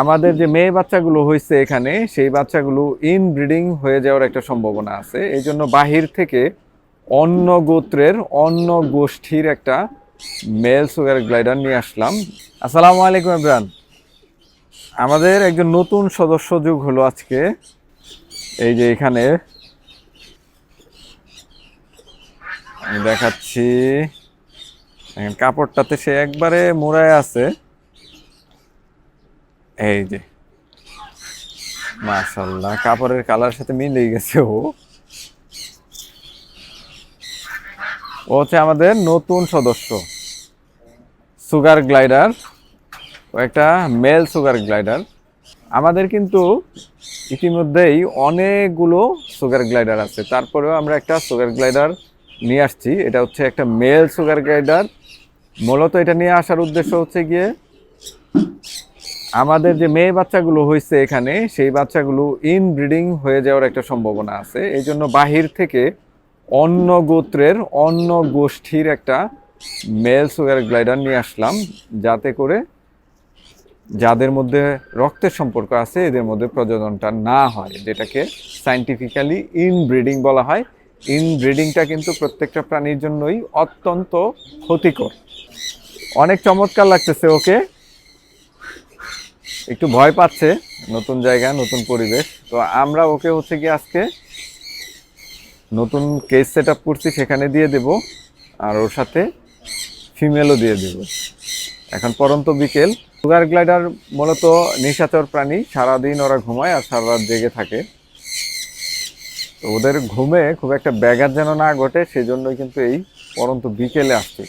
আমাদের যে মেয়ে বাচ্চাগুলো হয়েছে এখানে, সেই বাচ্চাগুলো ইনব্রিডিং হয়ে যাওয়ার একটা সম্ভাবনা আছে। এই জন্য বাহির থেকে অন্য গোত্রের অন্য গোষ্ঠীর একটা মেল সুগার গ্লাইডার নিয়ে আসলাম। আসসালামু আলাইকুম ইমরান। আমাদের একজন নতুন সদস্য যুগ হলো আজকে। এই যে এখানে। আমি দেখাচ্ছি। এখন কাপড়টাতে সে একবারে মোড়ায় আছে। এই যে। মাশাল্লাহ কাপড়ের কালার সাথে মিলে গেছে ও। ও হচ্ছে আমাদের নতুন সদস্য। সুগার গ্লাইডার, ও একটা মেল সুগার গ্লাইডার। আমাদের কিন্তু ইতিমধ্যেই অনেকগুলো সুগার গ্লাইডার আছে। তারপরেও আমরা একটা সুগার গ্লাইডার নিয়ে আসছি। এটা হচ্ছে একটা মেল সুগার গ্লাইডার মূলত এটা নিয়ে আসার উদ্দেশ্য হচ্ছে গিয়ে, আমাদের যে মেয়ে বাচ্চাগুলো হয়েছে এখানে, সেই বাচ্চাগুলো ইনব্রিডিং হয়ে যাওয়ার একটা সম্ভাবনা আছে। এই জন্য বাহির থেকে অন্য গোত্রের অন্য গোষ্ঠীর একটা মেল সুগার গ্লাইডার নিয়ে আসলাম। যাতে করে যাদের মধ্যে রক্তের সম্পর্ক আছে, এদের মধ্যে প্রজননটা না হয়, যেটাকে সাইন্টিফিক্যালি ইনব্রিডিং বলা হয়। ইনব্রিডিংটা কিন্তু প্রত্যেকটা প্রাণীর জন্যই অত্যন্ত ক্ষতিকর। অনেক চমৎকার লাগতেছে ওকে। একটু ভয় পাচ্ছে নতুন জায়গা, নতুন পরিবেশ। তো আমরা ওকে হচ্ছে কি আজকে নতুন কেস সেট আপ করছি, সেখানে দিয়ে দেব। আর ওর সাথে ফিমেলও দিয়ে দেব। এখন পরন্ত বিকেল। সুগার গ্লাইডার মূলত নিশাচর প্রাণী। সারাদিন ওরা ঘুমায় আর সারা রাত জেগে থাকে। তো ওদের ঘুমে খুব একটা ব্যাঘাত যেন না ঘটে, সেজন্যই কিন্তু এই পরন্ত বিকেলে আসছে।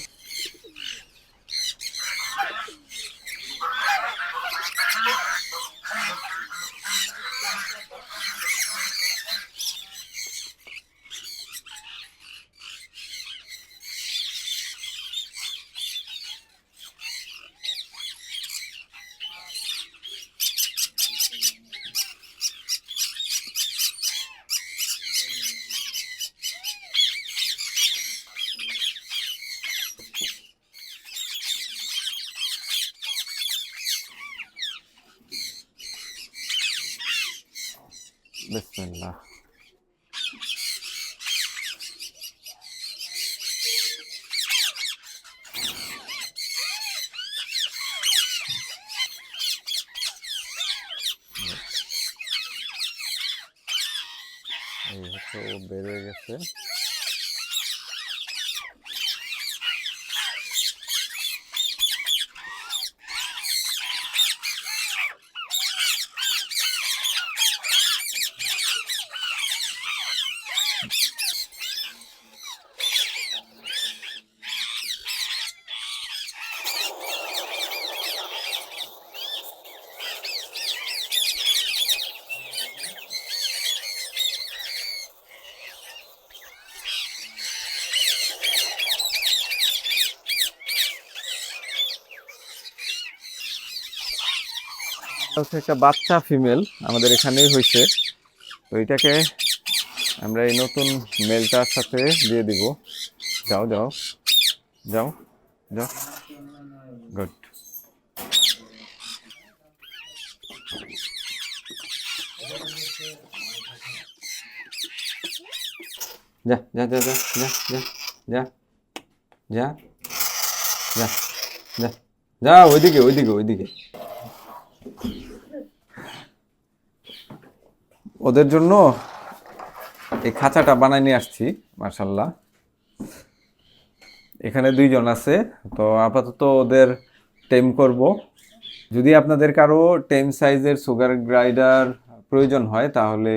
বিসমিল্লাহ এই হচ্ছে বের গেছে। হচ্ছে একটা বাচ্চা ফিমেল আমাদের এখানেই হয়েছে তো এটাকে আমরা এই নতুন মেলটার সাথে দিয়ে দিব যাও যাও যাও যাও গুড যা যা যা যা যা যা যা যা যা যা ওইদিকে ওইদিকে ওইদিকে ওদের জন্য এই খাঁচাটা বানাই নিয়ে আসছি মার্শাল্লাহ এখানে দুইজন আছে, তো আপাতত ওদের টেম করব। যদি আপনাদের কারও টেম সাইজের সুগার গ্রাইডার প্রয়োজন হয়, তাহলে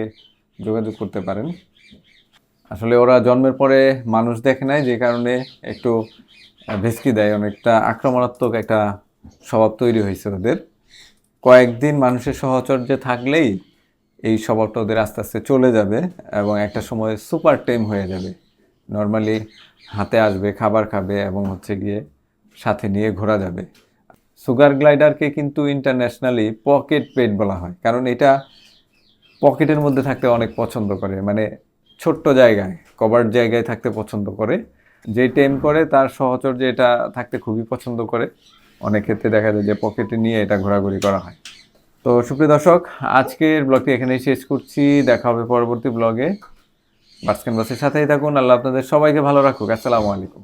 যোগাযোগ করতে পারেন। আসলে ওরা জন্মের পরে মানুষ দেখে নাই, যে কারণে একটু ভেসকি দেয়, অনেকটা আক্রমণাত্মক একটা স্বভাব তৈরি হয়েছে ওদের। কয়েকদিন মানুষের সহচর্যে থাকলেই এই স্বভাবটা ওদের আস্তে আস্তে চলে যাবে এবং একটা সময় সুপার টেম হয়ে যাবে। নর্মালি হাতে আসবে, খাবার খাবে এবং হচ্ছে গিয়ে সাথে নিয়ে ঘোরা যাবে। সুগার গ্লাইডারকে কিন্তু ইন্টারন্যাশনালি পকেট পেট বলা হয়। কারণ এটা পকেটের মধ্যে থাকতে অনেক পছন্দ করে। মানে ছোট্ট জায়গায় কভার জায়গায় থাকতে পছন্দ করে। যে টেম করে, তার সহচর্যে এটা থাকতে খুবই পছন্দ করে। অনেক ক্ষেত্রে দেখা যায় যে পকেটে নিয়ে এটা ঘোরাঘুরি করা হয়। তো সুপ্রিয় দর্শক, আজকের ব্লগটি এখানেই শেষ করছি। দেখা হবে পরবর্তী ব্লগে বার্স বাসের সাথেই থাকুন। আল্লাহ আপনাদের সবাইকে ভালো রাখুক। আসসালামু আলাইকুম।